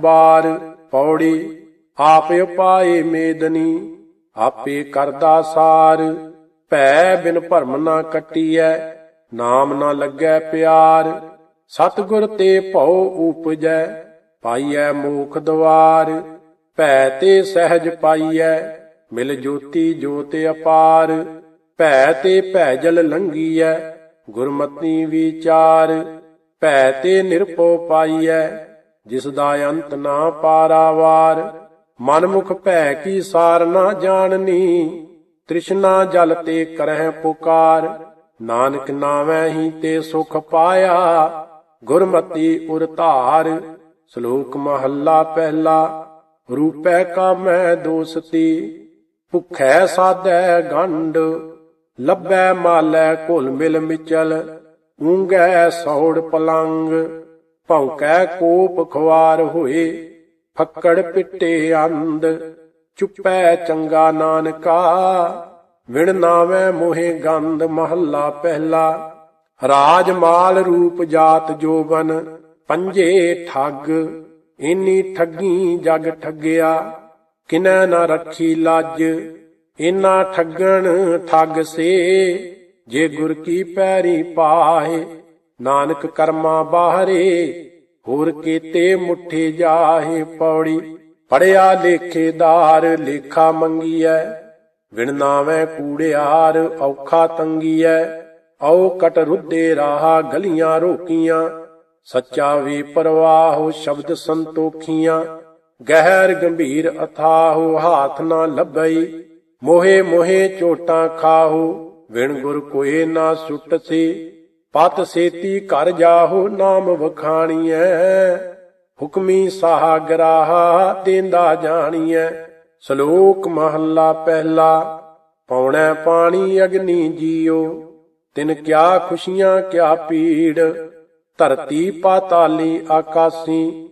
ਬਾਰ ਪੌੜੀ, ਆਪ ਉਪਾਏ ਮੇਦਨੀ, ਆਪੇ ਕਰਦਾ ਸਾਰ। ਭੈ ਬਿਨ ਭਰਮ ਨਾ ਕੱਟੀਐ, ਨਾਮ ਨਾ ਲੱਗੈ ਪਿਆਰ। ਸਤਿਗੁਰ ਤੇ ਭਉ ਉਪਜੈ, ਪਾਈਐ ਮੋਖ ਦਵਾਰ। ਭੈ ਤੇ ਸਹਿਜ ਪਾਈਐ, ਮਿਲ ਜੋਤੀ ਜੋਤ ਅਪਾਰ। ਭੈ ਤੇ ਭੈ ਜਲ ਲੰਘੀਐ, ਗੁਰਮਤੀ ਵਿਚਾਰ। ਭੈ ਤੇ ਨਿਰਭਉ ਪਾਈਐ ਜਿਸ ਦਾ ਅੰਤ ਨਾ ਪਾਰਾਵਾਰ, ਮਨਮੁਖ ਭੈ ਕੀ ਸਾਰ ਨਾ ਜਾਣਨੀ, ਤ੍ਰਿਸ਼ਨਾ ਜਲ ਤੇ ਕਰਹਿ ਪੁਕਾਰ, ਨਾਨਕ ਨਾਵੇਂ ਹੀ ਤੇ ਸੁਖ ਪਾਇਆ, ਗੁਰਮਤੀ ਉਰ ਧਾਰ, ਸ਼ਲੋਕ ਮਹੱਲਾ ਪਹਿਲਾ, ਰੂਪੈ ਕਾਮੈ ਦੋਸਤੀ, ਭੁਖੈ ਸਾਧੈ ਗੰਡ ਲੱਭੈ ਮਾਲੈ ਘੁਲ ਮਿਲ ਮਿਚਲ, ਊਂਗੈ ਸੌੜ ਪਲੰਗ ਭੌਕੈ ਕੋਪ ਖਵਾਰ ਹੋਏ, ਫੱਕੜ ਪਿੱਟੇ ਅੰਧ, ਚੁੱਪੈ ਚੰਗਾ ਨਾਨਕਾ, ਵਿਣ ਨਾਵੇਂ ਮੋਹਿ ਗੰਧ ਮਹੱਲਾ ਪਹਿਲਾ, ਰਾਜ ਮਾਲ ਰੂਪ ਜਾਤ ਜੋਬਨ, ਪੰਜੇ ਠੱਗ, ਇਨੀ ਠੱਗੀ ਜਗ ਠੱਗਿਆ, ਕਿਨੈ ਨਾ ਰੱਖੀ ਲੱਜ, ਇਨਾ ਠੱਗਣ ਠੱਗ ਸੇ, ਜੇ ਗੁਰ ਕੀ ਪੈਰੀ ਪਾਏ ਨਾਨਕ ਕਰਮਾ ਬਾਹਰੇ, ਹੋਰ ਕੀਤੇ ਮੁਠੀ ਜਾਹੇ ਪੌੜੀ। ਪੜਿਆ ਲੇਖੇਦਾਰ ਲੇਖਾ ਮੰਗੀਐ, ਵਿਣ ਨਾਵੇਂ ਕੂੜਿਆਰ ਔਖਾ ਤੰਗੀਐ। ਔ ਕਟ ਰੁੱਦੇ ਰਾਹਾ ਗਲੀਆਂ ਰੋਕੀਆਂ, ਸੱਚਾ ਵੀ ਪਰਵਾਹੋ ਸ਼ਬਦ ਸੰਤੋਖੀਆਂ। ਗਹਿਰ ਗੰਭੀਰ ਅਥਾਹੋ ਹਾਥ ਨਾ ਲੱਭਈ, ਮੋਹੇ ਮੋਹੇ ਚੋਟਾਂ ਖਾਹੋ, ਵਿਣ ਗੁਰ ਕੋਏ ਨਾ ਸੁਟ ਸੀ। ਪਤ ਸੇਤੀ ਕਰ ਜਾਹੋ ਨਾਮ ਵਖਾਣੀਐ, ਹੁਕਮੀ ਸਾਗਰਾਹਾ ਦੇਂਦਾ ਜਾਣੀਐ। ਸ਼ਲੋਕ ਮਹੱਲਾ ਪਹਿਲਾ, ਪੌਣੈ ਪਾਣੀ ਅਗਨੀ ਜੀਓ, ਤਿਨ ਕਿਆ ਖੁਸ਼ੀਆਂ ਕਿਆ ਪੀੜ ਧਰਤੀ ਪਾਤਾਲੀ ਆਕਾਸੀ,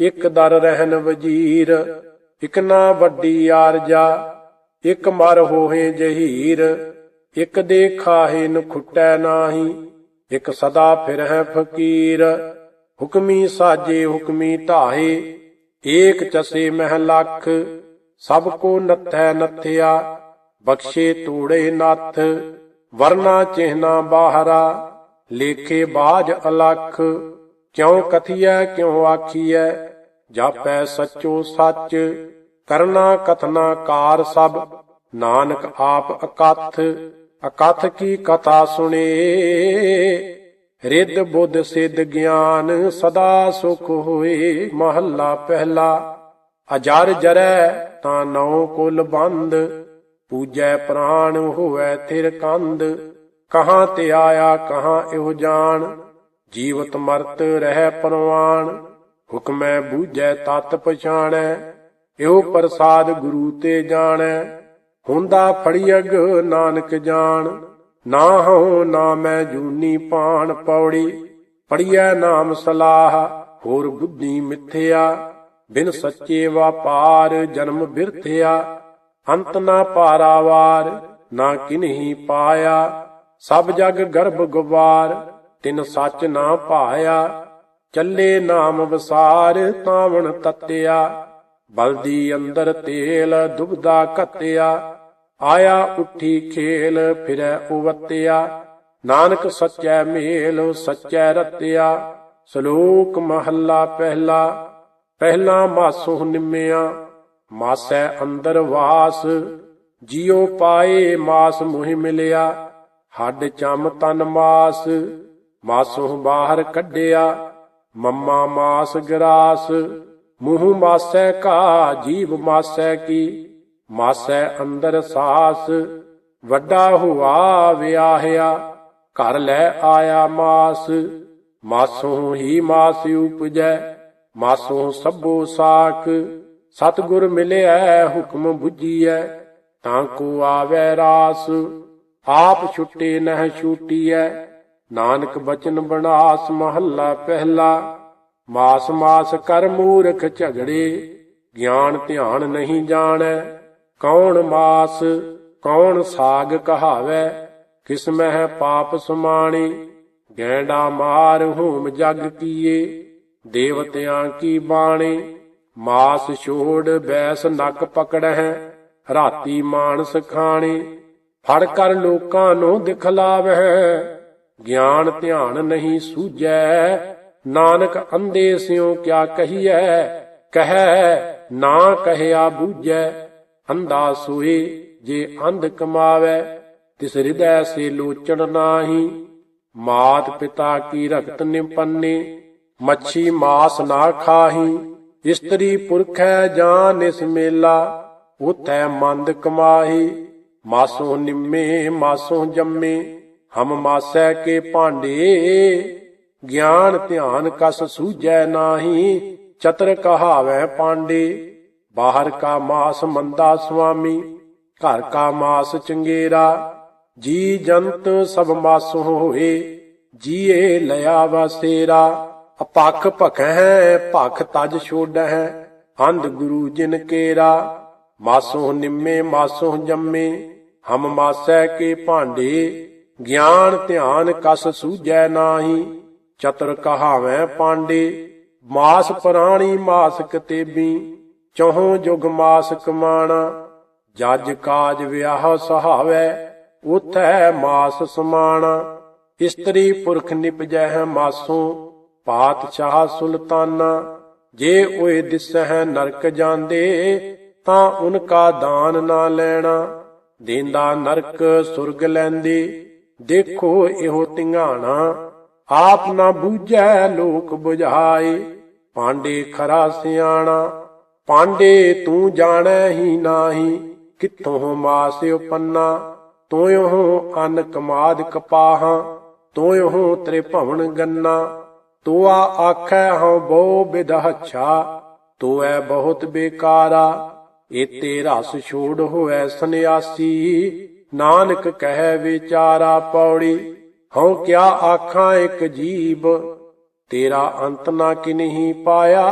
ਇਕ ਦਰ ਰਹਿਨ ਵਜੀਰ, ਇਕ ਨਾ ਵੱਡੀ ਆਰਜਾ, ਇਕ ਮਰ ਹੋਏ ਜਹੀਰ, ਇਕ ਦੇ ਖਾਹੇ ਨ ਖੁੱਟੈ ਨਾਹੀ। ਇਕ ਸਦਾ ਫਿਰ ਫਕੀਰ, ਹੁਕਮੀ ਸਾਜੇ ਹੁਕਮੀ ਢਾਹੇ ਏਕ ਚਸੇ ਮਹਿ ਲੱਖ, ਸਭ ਕੋ ਨੱਥੈ ਨੱਥਿਆ, ਬਖਸ਼ੇ ਤੂੜੇ ਨੱਥ, ਵਰਨਾ ਚਿਹਨਾ ਬਾਹਰਾ, ਲੇਖੇ ਬਾਜ ਅਲਖ, ਕਿਉ ਕਥੀਐ, ਕਿਉ ਆਖੀਐ, ਜਾਪੈ ਸੱਚੋ ਸੱਚ, ਕਰਨਾ ਕਥਨਾ ਕਾਰ ਸਭ, ਨਾਨਕ ਆਪ ਅਕਥ ਅਕਥ ਕੀ ਕਥਾ ਸੁਣੇ? ਰਿੱਧ ਬੁੱਧ ਸਿੱਧ ਗਿਆਨ ਸਦਾ ਸੁਖ ਹੋਏ ਮਹੱਲਾ ਪਹਿਲਾ, ਅਜਰ ਜਰੈ ਤਾਂ ਨੌ ਕੁਲ ਬੰਦ। ਪੂਜੈ ਪ੍ਰਾਣ ਹੋਵੇ ਥਿਰ ਕੰਦ। ਕਹਾਂ ਤੇ ਆਇਆ, ਕਹਾਂ ਇਹੋ ਜਾਣ। ਜੀਵਤ ਮਰਤ ਰਹਿ ਪਰਵਾਨ ਹੁਕਮੈ ਬੂਝੈ ਤਤ ਪਛਾਣੈ। ਇਹੋ ਪ੍ਰਸਾਦ ਗੁਰੂ ਤੇ ਜਾਣੈ। ਹੁੰਦਾ ਫੜੀਅਗ ਨਾਨਕ ਜਾਣ। ਨਾ ਹਉ, ਨਾ ਮੈਂ ਜੂਨੀ ਪਾਣ ਪੌੜੀ। ਪੜੀਐ ਨਾਮ ਸਲਾਹ, ਹੋਰ ਬੁੱਧੀ ਮਿੱਥਿਆ। ਬਿਨ ਸੱਚੇ ਵਪਾਰ ਜਨਮ ਬਿਰਥਿਆ। ਅੰਤ ਨਾ ਪਾਰਾਵਾਰ ਨਾ ਕਿਨਹੀ ਪਾਇਆ। ਸਭ ਜਗ ਗਰਭ ਗਵਾਰ, ਤਿਨ ਸੱਚ ਨਾ ਪਾਇਆ ਚੱਲੇ ਨਾਮ ਵਸਾਰ, ਤਾਵਣ ਤਤਿਆ। ਬਲਦੀ ਅੰਦਰ ਤੇਲ ਦੁਬਦਾ ਘਤਿਆ ਆਇਆ ਉੱਠੀ ਖੇਲ ਫਿਰੈ ਉਵਤਿਆ, ਨਾਨਕ ਸੱਚੈ ਮੇਲ ਸੱਚੈ ਰਤਿਆ, ਸ਼ਲੋਕ ਮਹੱਲਾ ਪਹਿਲਾ ਪਹਿਲਾ ਮਾਸੋ ਨਿੰਮਿਆ, ਮਾਸੈ ਅੰਦਰ ਵਾਸ, ਜਿਉ ਪਾਏ ਮਾਸ ਮੁਹਿ ਮਿਲਿਆ, ਹੱਡ ਚਮ ਤਨ ਮਾਸ, ਮਾਸੋ ਬਾਹਰ ਕੱਢਿਆ, ਮੰਮਾ ਮਾਸ ਗਰਾਸ ਮੂੰਹ ਮਾਸੈ ਕਾ, ਜੀਵ ਮਾਸੈ ਕੀ? ਮਾਸੈ ਅੰਦਰ ਸਾਸ, ਵੱਡਾ ਹੁਆ ਵਿਆਹਿਆ। ਘਰ ਲੈ ਆਇਆ ਮਾਸ, ਮਾਸੋਂ ਹੀ ਮਾਸ ਉਪਜੈ। ਮਾਸੋਂ ਸਭੋ ਸਾਖ, ਸਤਗੁਰ ਮਿਲਿਆ ਹੁਕਮ 부ਜੀਐ ਤਾਂ ਕੋ ਆਵੈ ਰਾਸ, ਆਪ ਛੁੱਟੇ ਨਹਿ ਛੂਟੀਐ। ਨਾਨਕ ਬਚਨ ਬਣਾਸ ਮਹੱਲਾ ਪਹਿਲਾ। ਮਾਸ ਮਾਸ ਕਰ ਮੂਰਖ ਝਗੜੇ, ਗਿਆਨ ਧਿਆਨ ਨਹੀਂ ਜਾਣੈ। ਕੌਣ ਮਾਸ, ਕੌਣ ਸਾਗ ਕਹਾਵੈ? ਕਿਸ ਪਾਪ ਸੁਮਾਣੀ? ਗੈਂਡਾ ਮਾਰ ਹੂਮ ਜਗ ਕੀਏ। ਦੇਵਤਿਆਂ ਕੀ ਬਾਣੀ? ਮਾਸ ਛੋੜ ਬੈਸ ਨੱਕ ਪਕੜਹਿ, ਰਾਤੀ ਮਾਨਸ ਖਾਣੇ। ਫੜ ਕਰ ਲੋਕਾਂ ਨੂੰ ਦਿਖਲਾਵਹਿ, ਗਿਆਨ ਧਿਆਨ ਨਹੀਂ ਸੂਝੈ। ਨਾਨਕ ਅੰਧੇ ਸਿਉ ਕਿਆ ਕਹੀਐ? ਕਹੈ, ਨਾ ਕਹਿਆ ਬੂਝੈ। ਅੰਦਾ ਸੋਏ ਜੇ ਅੰਧ ਕਮਾਵੈ, ਤਿਸ ਹਿਰਦੈ ਸੇ ਲੋਚਣ ਨਾਹੀ। ਮਾਤ ਪਿਤਾ ਕੀ ਰਖਤ ਨਿਪੰਨੇ ਮੱਛੀ ਮਾਸ ਨਾ ਖਾਹੀ। ਇਸਤਰੀ ਪੁਰਖੈ ਜਾਂ ਨਿਸ ਮੇਲਾ ਉਤੈ ਮੰਦ ਕਮਾਹੀ। ਮਾਸੋਂ ਨਿੰਮੇ, ਮਾਸੋਂ ਜੰਮੇ, ਹਮ ਮਾਸੈ ਕੇ ਭਾਂਡੇ। ਗਿਆਨ ਧਿਆਨ ਕਸ ਸੂਝੈ ਨਾਹੀ, ਚਤਰ ਕਹਾਵੈ ਪਾਂਡੇ। ਬਾਹਰ ਕਾ ਮਾਸ ਮੰਦਾ ਸੁਆਮੀ, ਘਰ ਕਾ ਮਾਸ ਚੰਗੇਰਾ। ਜੀ ਜੰਤ ਸਭ ਮਾਸ ਹੋਏ, ਜੀਏ ਲਿਆ ਵਸੇਰਾ ਅਪਖ ਭਖੈ, ਭਖ ਤਜ ਛੋੜੈ ਅੰਧ ਗੁਰੂ ਜਿਨ ਕੇਰਾ। ਮਾਸੋ ਨਿੰਮੇ, ਮਾਸੋਂ ਜੰਮੇ, ਹਮ ਮਾਸੈ ਕੇ ਭਾਂਡੇ। ਗਿਆਨ ਧਿਆਨ ਕਸ ਸੂਝੈ ਨਾਹੀ ਚਤਰ ਕਹਾਵੈ ਪਾਂਡੇ, ਮਾਸ ਪ੍ਰਾਣੀ ਮਾਸ ਕਤੇਬੀ ਚਹੁ ਜੁਗ ਮਾਸ ਕਮਾਣਾ ਜਜ ਕਾਜ ਵਿਆਹ ਸਹਾਵੈ, ਉਥੈ ਮਾਸ ਸਮਾਣਾ। ਇਸਤਰੀ ਪੁਰਖ ਨਿਪਜੈ ਮਾਸੋਂ, ਪਾਤਸ਼ਾਹ ਸੁਲਤਾਨਾ। ਜੇ ਓਏ ਦਿਸਹਿ ਨਰਕ ਜਾਂਦੇ, ਤਾਂ ਉਨਕਾ ਦਾਨ ਨਾ ਲੈਣਾ। ਦੇਂਦਾ ਨਰਕ ਸੁਰਗ ਲੈਂਦੇ, ਦੇਖੋ ਇਹੋ ਤਿੰਗਾਣਾ ਆਪ ਨਾ ਬੂਝੈ ਲੋਕ 부ਝਾਏ ਪਾਂਡੇ ਖਰਾ ਸਿਆਣਾ, ਪਾਂਡੇ ਤੂੰ ਜਾਣੈ ਹੀ ਨਾਹੀ। ਕਿੱਥੋਂ ਮਾਸਿਓ ਪੰਨਾ ਤੋਇਓ ਅਨ ਕਮਾਦ ਕਪਾਹਾਂ। ਤੋਇਓ ਤੇਰੇ ਭਵਨ ਗੰਨਾ, ਤੋਆ ਆਖੈ ਹਉ ਬਹੁ ਬਿਦਹਛਾ ਤੋਐ ਬਹੁਤ ਬੇਕਾਰਾ, ਏਤੇ ਰਸ ਛੋੜ ਹੋਐ ਸੰਿਆਸੀ ਨਾਨਕ ਕਹਿ ਵਿਚਾਰਾ ਪੌੜੀ ਹਉ ਕਿਆ ਆਖਾਂ ਇੱਕ ਜੀਬ, ਤੇਰਾ ਅੰਤ ਨਾ ਕਿਨਹੀ ਪਾਇਆ।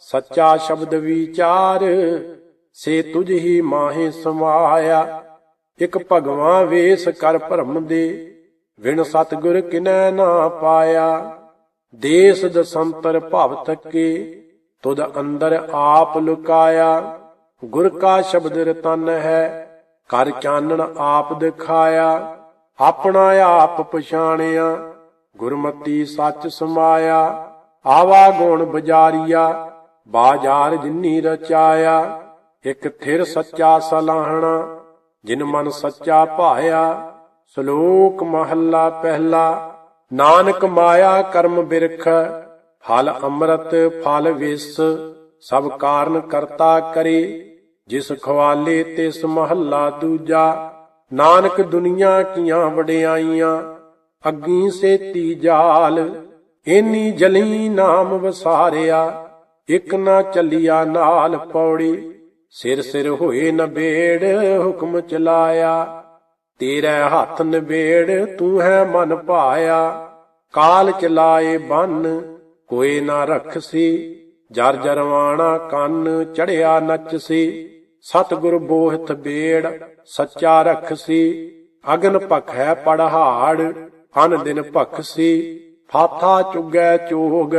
ਸੱਚਾ ਸ਼ਬਦ ਵਿਚਾਰ, ਸੇ ਤੁਝ ਹੀ ਮਾਹੇ ਸਮਾਇਆ। ਇਕ ਭਗਵਾਂ ਵੇਸ ਕਰ ਭਰਮ ਦੇ ਵਿਣ ਸਤਗੁਰ ਕਿਨੈ ਨਾ ਪਾਇਆ। ਦੇਸ ਦਸੰਤਰ ਭਵ ਤੱਕੇ ਤੁਧ ਅੰਦਰ ਆਪ ਲੁਕਾਇਆ। ਗੁਰ ਕਾ ਸ਼ਬਦ ਰਤਨ ਹੈ, ਕਰ ਚਾਨਣ ਆਪ ਦਿਖਾਇਆ। ਆਪਣਾ ਆਪ ਪਛਾਣਿਆ, ਗੁਰਮਤੀ ਸੱਚ ਸਮਾਇਆ, ਆਵਾ ਗੁਣ ਬਜਾਰੀਆ, ਬਾਜ਼ਾਰ ਜਿੰਨੀ ਰਚਾਇਆ, ਇਕ ਥਿਰ ਸੱਚਾ ਸਲਾਹਣਾ, ਜਿਨ ਮਨ ਸੱਚਾ ਭਾਇਆ, ਸ਼ਲੋਕ ਮਹੱਲਾ ਪਹਿਲਾ, ਨਾਨਕ ਮਾਇਆ ਕਰਮ ਬਿਰਖ, ਫਲ ਅੰਮ੍ਰਿਤ ਫਲ ਵਿਸ, ਸਭ ਕਾਰਨ ਕਰਤਾ ਕਰੇ, ਜਿਸ ਖਵਾਲੇ ਤਿਸ ਮਹੱਲਾ ਦੂਜਾ ਨਾਨਕ ਦੁਨੀਆ ਕੀਆਂ ਵਡਿਆਈਆਂ, ਅੱਗੀ ਸੇਤੀ ਜਾਲ, ਏਨੀ ਜਲੀ ਨਾਮ ਵਸਾਰਿਆ, ਇਕ ਨਾ ਚੱਲਿਆ ਨਾਲ ਪੌੜੀ, ਸਿਰ ਸਿਰ ਹੋਏ ਨਬੇੜ ਹੁਕਮ ਚਲਾਇਆ, ਤੇਰੇ ਹੱਥ ਨਬੇੜ, ਤੂੰ ਹੈ ਮਨ ਭਾਇਆ, ਕਾਲ ਚਲਾਏ ਬੰਨ, ਕੋਈ ਨਾ ਰਖਸੀ, ਜਰ ਜਰਵਾਣਾ ਕੰਨ, ਚੜਿਆ ਨੱਚਸੀ ਸਤਿਗੁਰ ਬੋਹਿਤ ਬੇੜ, ਸੱਚਾ ਰਖਸੀ ਅਗਨ ਭਖ ਹੈ ਪੜਹਾੜ, ਅਨ ਦਿਨ ਭਖ ਸੀ। ਫਾਥਾ ਚੁਗੈ ਚੋਗ,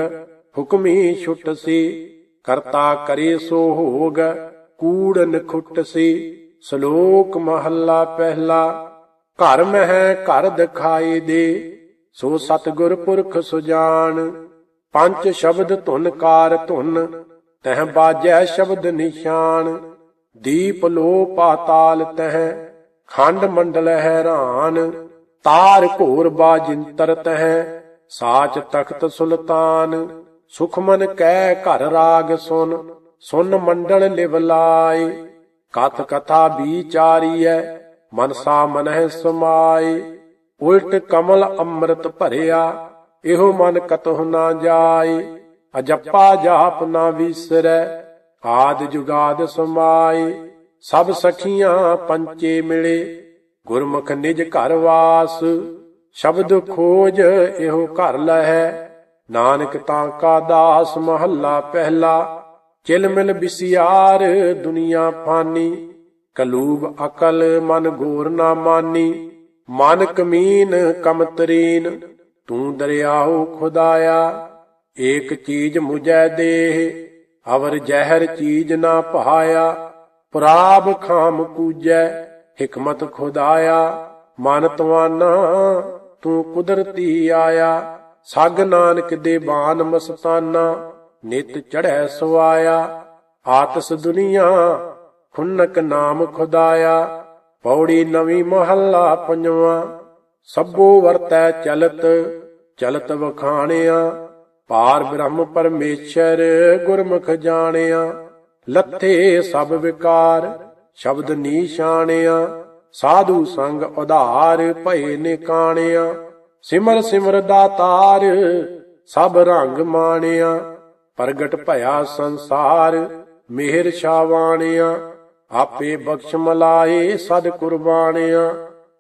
ਹੁਕਮੀ ਛੁੱਟ ਸੀ। ਕਰਤਾ ਕਰੇ ਸੋ ਹੋਗ, ਕੂੜ ਨਖੁੱਟਸੀ ਸ਼ਲੋਕ ਮਹੱਲਾ ਪਹਿਲਾ, ਘਰ ਮਹਿ ਘਰ ਦਿਖਾਈ ਦੇ। ਸੋ ਸਤਿਗੁਰ ਪੁਰਖ ਸੁਜਾਨ, ਪੰਜ ਸ਼ਬਦ ਧੁਨ ਕਾਰ ਧੁਨ, ਤਹ ਬਾਜੈ ਸ਼ਬਦ ਨਿਸ਼ਾਨ। ਦੀਪ ਲੋ ਪਾਤਾਲ ਤਹਿ, ਖੰਡ ਮੰਡਲ ਹੈਰਾਨ, ਤਾਰ ਘੋਰ ਬਾਜਿੰਤਰ ਤਹ, ਸਾਚ ਤਖਤ ਸੁਲਤਾਨ, ਸੁਖਮਨ ਕਹਿ ਘਰ ਰਾਗ ਸੁਨ ਸੁਨ ਮੰਡਲ ਲਿਵ ਲਾਏ, ਕਥ ਕਥਾ ਵਿਚਾਰੀਐ ਮਨਸਾ ਮਨਹਿ ਸਮਾਏ, ਉਲਟ ਕਮਲ ਅੰਮ੍ਰਿਤ ਭਰਿਆ, ਇਹੋ ਮਨ ਕਤਹੁ ਨਾ ਜਾਏ, ਅਜੱਪਾ ਜਾਪ ਨਾ ਵਿਸਰੈ ਆਦ ਜੁਗਾਦ ਸਮਾਏ, ਸਭ ਸਖੀਆਂ ਪੰਚੇ ਮਿਲੇ। ਗੁਰਮੁਖ ਨਿਜ ਘਰ ਵਾਸ, ਸ਼ਬਦ ਖੋਜ ਇਹੋ ਘਰ ਲਹੈ। ਨਾਨਕ ਤਾਂ ਕਾ ਦਾਸ ਮਹੱਲਾ ਪਹਿਲਾ, ਚਿਲ ਮਿਲ ਬਿਸਿਆਰ ਦੁਨੀਆ ਫਾਨੀ। ਕਲੂਬ ਅਕਲ ਮਨ ਗੋਰ ਨਾ ਮਾਨੀ ਮਨ ਕਮੀਨ ਕਮਤਰੀਨ ਤੂੰ ਦਰਿਆਉ ਖੁਦਾਇਆ, ਏਕ ਚੀਜ ਮੁਝੈ ਦੇਹ। ਅਵਰ ਜ਼ਹਿਰ ਚੀਜ ਨਾ ਪਹਾਇਆ, ਪ੍ਰਾਪ ਖਾਮ ਕੂਜੈ ਹਕਮਤ ਖੁਦਾਇਆ। ਮਨ ਤਵਾਨਾ ਤੂੰ ਕੁਦਰਤੀ ਆਇਆ। ਸਗ ਨਾਨਕ ਦੇ ਬਾਨ ਮਸਤਾਨਾ, ਨਿਤ ਚੜ੍ਹੈ ਸੁਆਇਆ ਆਤਸ ਦੁਨੀਆ, ਖੁਨਕ ਨਾਮ ਖੁਦਾਇਆ। ਪੌੜੀ ਨਵੀਂ ਮਹੱਲਾ ਪੰਜਵਾਂ, ਸਭੋ ਵਰਤੈ ਚਲਤ ਚਲਤ ਵਖਾਣਿਆ। ਪਾਰ ਬ੍ਰਹਮ ਪਰਮੇਸ਼ਰ ਗੁਰਮੁਖ ਜਾਣਿਆ, ਲੱਥੇ ਸਭ ਵਿਕਾਰ, ਸ਼ਬਦ ਨੀਸ਼ਾਣਿਆ, ਸਾਧੂ ਸੰਗ ਉਧਾਰ ਭਏ ਨਿਕਾਣਿਆ, ਸਿਮਰ ਸਿਮਰ ਦਾਤਾਰ ਸਭ ਰੰਗ ਮਾਣਿਆ, ਪ੍ਰਗਟ ਭਇਆ ਸੰਸਾਰ ਮਿਹਰ ਛਾਵਾਣਿਆ, ਆਪੇ ਬਖਸ਼ ਮਲਾਏ ਸਦ ਕੁਰਬਾਨਿਆ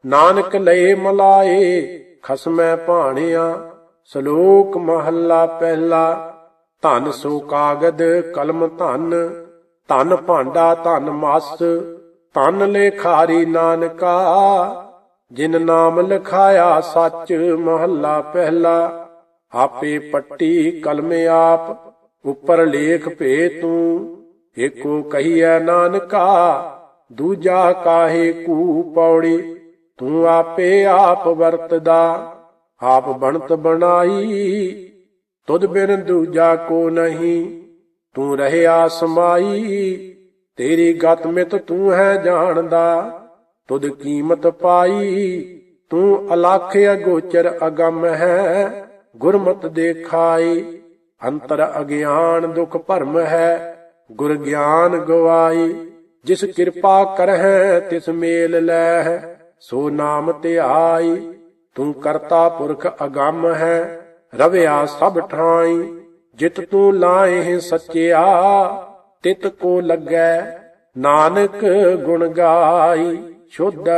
ਨਾਨਕ ਲਏ ਮਲਾਏ ਖਸਮੈ ਭਾਣਿਆ ਸ਼ਲੋਕ ਮਹੱਲਾ ਪਹਿਲਾ, ਧਨ ਸੋ ਕਾਗਦ, ਕਲਮ ਧਨ ਧਨ ਭਾਂਡਾ, ਧਨ ਮਸ, ਧਨ ਲੇਖਾਰੀ ਨਾਨਕਾ, ਜਿਨ ਨਾਮ ਲਿਖਾਇਆ ਸੱਚ ਮਹੱਲਾ ਪਹਿਲਾ, ਆਪੇ ਪੱਟੀ ਕਲਮ ਆਪ, ਉੱਪਰ ਲੇਖ ਭੇ ਤੂੰ, ਏਕੋ ਕਹੀਐ ਨਾਨਕਾ, ਦੂਜਾ ਕਾਹੇ ਕੂ ਪੌੜੀ, ਤੂੰ ਆਪੇ ਆਪ ਵਰਤਦਾ। ਆਪ ਬਣਤ ਬਣਾਈ, ਤੁਧ ਬਿਨ ਦੂਜਾ ਕੋ ਨਹੀਂ। ਤੂੰ ਰਹਿਆ ਸਮਾਈ ਤੇਰੀ ਗਤ ਮਿਤ ਤੂੰ ਹੈ ਜਾਣਦਾ। ਤੁਧ ਕੀਮਤ ਪਾਈ, ਤੂੰ ਅਲਖ ਅਗੋਚਰ ਅਗੰਮ ਹੈ, ਗੁਰਮਤ ਦੇਖਾਈ। ਅੰਤਰ ਅਗਿਆਨ ਦੁਖ ਭਰਮ ਹੈ, ਗੁਰ ਗਿਆਨ ਗਵਾਈ। ਜਿਸ ਕਿਰਪਾ ਕਰਹਿ ਤਿਸ ਮੇਲ ਲੈ, ਸੋ ਨਾਮ ਧਿਆਈ। ਤੂੰ ਕਰਤਾ ਪੁਰਖ ਅਗੰਮ ਹੈ, ਰਵਿਆ ਸਭ ਠਾਈ। ਜਿਤ ਤੂੰ ਲਾਏ ਸੱਚਿਆ, ਤਿਤ ਕੋ ਲੱਗੈ ਨਾਨਕ ਗੁਣ ਗਾਈ। ਸ਼ੁੱਧ